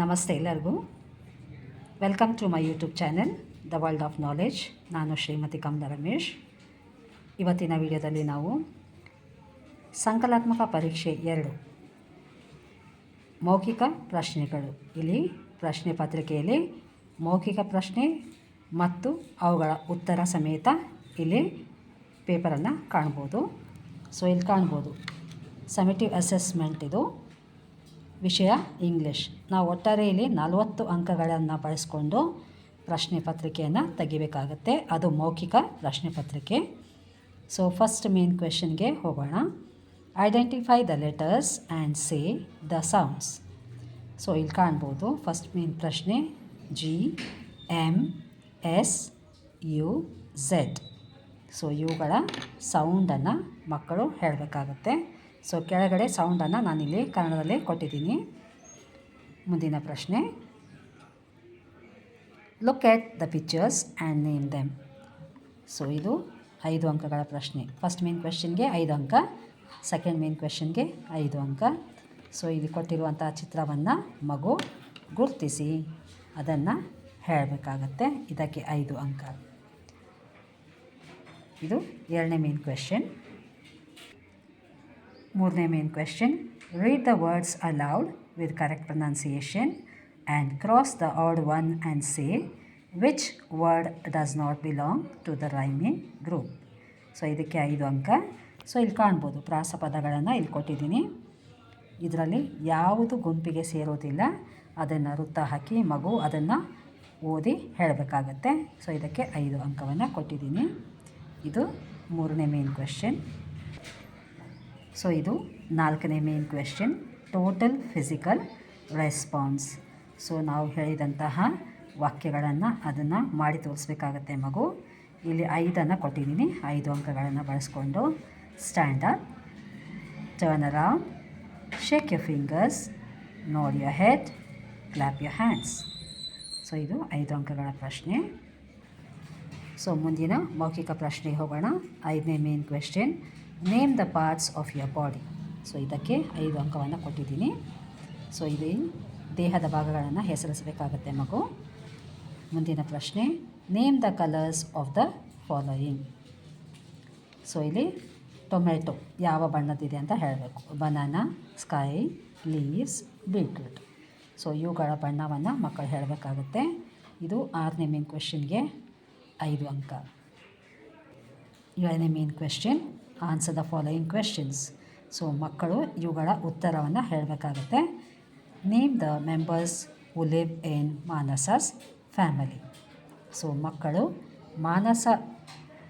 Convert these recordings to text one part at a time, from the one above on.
ನಮಸ್ತೆ ಎಲ್ಲರಿಗೂ. Welcome to my YouTube channel the world of knowledge ನಾನು ಶ್ರೀಮತಿ ಕಮಲ ರಮೇಶ್. ಇವತ್ತಿನ ವಿಡಿಯೋದಲ್ಲಿ ನಾವು ಸಂಕಲಾತ್ಮಕ ಪರೀಕ್ಷೆ ಎರಡು ಮೌಖಿಕ ಪ್ರಶ್ನೆಗಳು. ಇಲ್ಲಿ ಪ್ರಶ್ನೆ ಪತ್ರಿಕೆಯಲ್ಲಿ ಮೌಖಿಕ ಪ್ರಶ್ನೆ ಮತ್ತು ಅವುಗಳ ಉತ್ತರ ಸಮೇತ ಇಲ್ಲಿ ಪೇಪರನ್ನು ಕಾಣ್ಬೋದು. ಸೊ ಇಲ್ಲಿ ಕಾಣ್ಬೋದು. ಸಮಿಟಿವ್ ಅಸೆಸ್ಮೆಂಟ್ ಇದು. ವಿಷಯ ಇಂಗ್ಲೀಷ್. ನಾವು ಒಟ್ಟಾರೆ ಇಲ್ಲಿ ನಲವತ್ತು ಅಂಕಗಳನ್ನು ಬಳಸ್ಕೊಂಡು ಪ್ರಶ್ನೆ ಪತ್ರಿಕೆಯನ್ನು ತೆಗಿಬೇಕಾಗತ್ತೆ. ಅದು ಮೌಖಿಕ ಪ್ರಶ್ನೆ ಪತ್ರಿಕೆ. ಸೊ ಫಸ್ಟ್ ಮೇನ್ ಕ್ವೆಶನ್ಗೆ ಹೋಗೋಣ. Identify the letters and say the sounds so ಇಲ್ಲಿ ಕಾಣ್ಬೋದು. ಫಸ್ಟ್ ಮೇನ್ ಪ್ರಶ್ನೆ G M S U Z so ಇವುಗಳ ಸೌಂಡನ್ನು ಮಕ್ಕಳು ಹೇಳಬೇಕಾಗತ್ತೆ. ಸೊ ಕೆಳಗಡೆ ಸೌಂಡನ್ನು ನಾನಿಲ್ಲಿ ಕನ್ನಡದಲ್ಲಿ ಕೊಟ್ಟಿದ್ದೀನಿ. ಮುಂದಿನ ಪ್ರಶ್ನೆ. Look at the pictures and name them so ಇದು ಐದು ಅಂಕಗಳ ಪ್ರಶ್ನೆ. ಫಸ್ಟ್ ಮೇನ್ ಕ್ವೆಶನ್ಗೆ ಐದು ಅಂಕ ಸೆಕೆಂಡ್ ಮೇನ್ ಕ್ವೆಶನ್ಗೆ ಐದು ಅಂಕ. ಸೊ ಇಲ್ಲಿ ಕೊಟ್ಟಿರುವಂಥ ಚಿತ್ರವನ್ನು ಮಗು ಗುರುತಿಸಿ, ಅದನ್ನು ಹೇಳಬೇಕಾಗತ್ತೆ. ಇದಕ್ಕೆ ಐದು ಅಂಕ. ಇದು ಎರಡನೇ ಮೇನ್ ಕ್ವೆಶನ್ ಮೂರನೇ main question read the words aloud with correct pronunciation and cross the odd one and say which word does not belong to the rhyming group so ಇದಕ್ಕೆ ಐದು ಅಂಕ. ಸೊ ಇಲ್ಲಿ ಕಾಣ್ಬೋದು ಪ್ರಾಸ ಪದಗಳನ್ನು ಇಲ್ಲಿ ಕೊಟ್ಟಿದ್ದೀನಿ. ಇದರಲ್ಲಿ ಯಾವುದು ಗುಂಪಿಗೆ ಸೇರೋದಿಲ್ಲ, ಅದನ್ನು ವೃತ್ತ ಹಾಕಿ ಮಗು ಅದನ್ನು ಓದಿ ಹೇಳಬೇಕಾಗತ್ತೆ. ಸೊ ಇದಕ್ಕೆ ಐದು ಅಂಕವನ್ನು ಕೊಟ್ಟಿದ್ದೀನಿ. ಇದು ಮೂರನೇ ಮೇನ್ ಕ್ವೆಶನ್ ಸೊ ಇದು ನಾಲ್ಕನೇ main question total physical response so ನಾವು ಹೇಳಿದಂತಹ ವಾಕ್ಯಗಳನ್ನು ಅದನ್ನು ಮಾಡಿ ತೋರಿಸ್ಬೇಕಾಗತ್ತೆ ಮಗು. ಇಲ್ಲಿ ಐದನ್ನು ಕೊಟ್ಟಿದ್ದೀನಿ. ಐದು ಅಂಕಗಳನ್ನು ಬಳಸ್ಕೊಂಡು stand up turn around shake your fingers nod your head clap your hands so ಇದು ಐದು ಅಂಕಗಳ ಪ್ರಶ್ನೆ. ಸೊ ಮುಂದಿನ ಮೌಖಿಕ ಪ್ರಶ್ನೆಗೆ ಹೋಗೋಣ. ಐದನೇ main question name the parts of your body so ಇದಕ್ಕೆ ಐದು ಅಂಕವನ್ನು ಕೊಟ್ಟಿದ್ದೀನಿ. ಸೊ ಇದು ದೇಹದ ಭಾಗಗಳನ್ನು ಹೆಸರಿಸಬೇಕಾಗತ್ತೆ ಮಗು. ಮುಂದಿನ ಪ್ರಶ್ನೆ. Name the colours of the following so ಇಲ್ಲಿ ಟೊಮೆಟೊ ಯಾವ ಬಣ್ಣದಿದೆ ಅಂತ ಹೇಳಬೇಕು. Banana sky leaves beetroot so ಇವುಗಳ ಬಣ್ಣವನ್ನು ಮಕ್ಕಳು ಹೇಳಬೇಕಾಗುತ್ತೆ. ಇದು ಆರನೇ ಮೇನ್ ಕ್ವೆಶನ್ಗೆ ಐದು ಅಂಕ. ಏಳನೇ main question answer the following questions so ಮಕ್ಕಳು ಇವುಗಳ ಉತ್ತರವನ್ನು ಹೇಳಬೇಕಾಗುತ್ತೆ. Name the members who live in Manasa's family so ಮಕ್ಕಳು ಮಾನಸ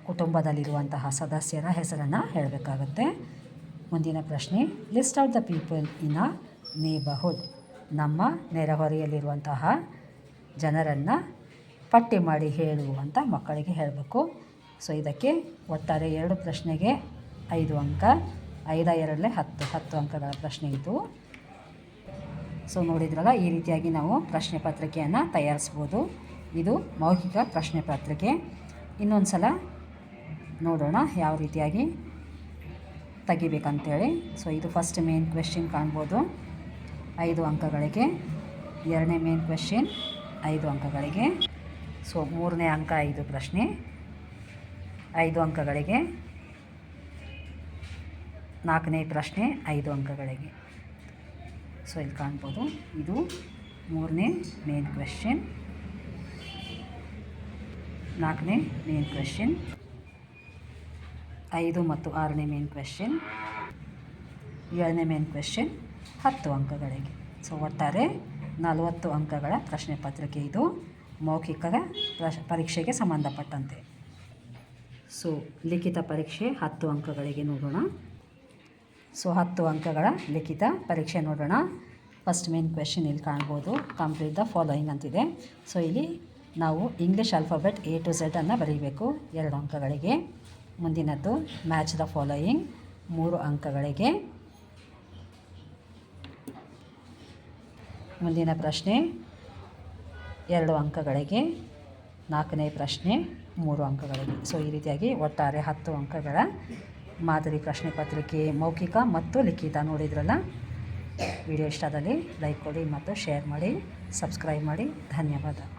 ಕುಟುಂಬದಲ್ಲಿರುವಂತಹ ಸದಸ್ಯರ ಹೆಸರನ್ನು ಹೇಳಬೇಕಾಗುತ್ತೆ. ಮುಂದಿನ ಪ್ರಶ್ನೆ list of the people in a neighbourhood ನಮ್ಮ ನೆರೆಹೊರೆಯಲ್ಲಿರುವಂತಹ ಜನರನ್ನು ಪಟ್ಟಿ ಮಾಡಿ ಹೇಳು ಅಂತ ಮಕ್ಕಳಿಗೆ ಹೇಳಬೇಕು. ಸೊ ಇದಕ್ಕೆ ಒಟ್ಟಾರೆ ಎರಡು ಪ್ರಶ್ನೆಗೆ ಐದು ಅಂಕ, ಐದ ಎರಡಲೇ ಹತ್ತು ಹತ್ತು ಅಂಕಗಳ ಪ್ರಶ್ನೆ ಇದು. ಸೊ ನೋಡಿದ್ರಲ್ಲ, ಈ ರೀತಿಯಾಗಿ ನಾವು ಪ್ರಶ್ನೆ ಪತ್ರಿಕೆಯನ್ನು ತಯಾರಿಸ್ಬೋದು. ಇದು ಮೌಖಿಕ ಪ್ರಶ್ನೆ ಪತ್ರಿಕೆ. ಇನ್ನೊಂದು ಸಲ ನೋಡೋಣ ಯಾವ ರೀತಿಯಾಗಿ ತೆಗಿಬೇಕಂತೇಳಿ. ಸೊ ಇದು ಫಸ್ಟ್ ಮೇನ್ ಕ್ವೆಶನ್ ಕಾಣ್ಬೋದು. ಐದು ಅಂಕಗಳಿಗೆ, ಎರಡನೇ ಮೇನ್ ಕ್ವೆಶನ್ ಐದು ಅಂಕಗಳಿಗೆ. ಸೊ ಮೂರನೇ ಅಂಕ ಐದು ಪ್ರಶ್ನೆ. ಐದು ಅಂಕಗಳಿಗೆ ನಾಲ್ಕನೇ ಪ್ರಶ್ನೆ, ಐದು ಅಂಕಗಳಿಗೆ. ಸೊ ಇಲ್ಲಿ ಕಾಣ್ಬೋದು. ಇದು ಮೂರನೇ ಮೇನ್ ಕ್ವೆಶನ್ ನಾಲ್ಕನೇ ಮೇನ್ ಕ್ವೆಶನ್ ಐದು ಮತ್ತು ಆರನೇ ಮೇನ್ ಕ್ವೆಶನ್ ಏಳನೇ ಮೇನ್ ಕ್ವೆಶನ್ ಹತ್ತು ಅಂಕಗಳಿಗೆ. ಸೊ ಒಟ್ಟಾರೆ ನಲವತ್ತು ಅಂಕಗಳ ಪ್ರಶ್ನೆ ಪತ್ರಿಕೆ ಇದು. ಮೌಖಿಕ ಪ್ರಶ್, ಪರೀಕ್ಷೆಗೆ ಸಂಬಂಧಪಟ್ಟಂತೆ. ಸೊ ಲಿಖಿತ ಪರೀಕ್ಷೆ ಹತ್ತು ಅಂಕಗಳಿಗೆ ನೋಡೋಣ. ಸೊ ಹತ್ತು ಅಂಕಗಳ ಲಿಖಿತ ಪರೀಕ್ಷೆ ನೋಡೋಣ. ಫಸ್ಟ್ ಮೇನ್ ಕ್ವೆಶನ್ ಇಲ್ಲಿ ಕಾಣ್ಬೋದು. ಕಂಪ್ಲೀಟ್ ದ ಫಾಲೋಯಿಂಗ್ ಅಂತಿದೆ. ಸೊ ಇಲ್ಲಿ ನಾವು English alphabet A to Z ಅನ್ನು ಬರೀಬೇಕು. ಎರಡು ಅಂಕಗಳಿಗೆ. ಮುಂದಿನದ್ದು ಮ್ಯಾಚ್ ದ ಫಾಲೋಯಿಂಗ್ ಮೂರು ಅಂಕಗಳಿಗೆ. ಮುಂದಿನ ಪ್ರಶ್ನೆ, ಎರಡು ಅಂಕಗಳಿಗೆ. ನಾಲ್ಕನೇ ಪ್ರಶ್ನೆ, ಮೂರು ಅಂಕಗಳಿಗೆ. ಸೊ ಈ ರೀತಿಯಾಗಿ ಒಟ್ಟಾರೆ ಹತ್ತು ಅಂಕಗಳ ಮಾದರಿ ಪ್ರಶ್ನೆ ಪತ್ರಿಕೆ ಮೌಖಿಕ ಮತ್ತು ಲಿಖಿತ ನೋಡಿದ್ರಲ್ಲ? ವಿಡಿಯೋ ಇಷ್ಟದಲ್ಲಿ ಲೈಕ್ ಕೊಡಿ ಮತ್ತು ಶೇರ್ ಮಾಡಿ, ಸಬ್ಸ್ಕ್ರೈಬ್ ಮಾಡಿ. ಧನ್ಯವಾದ.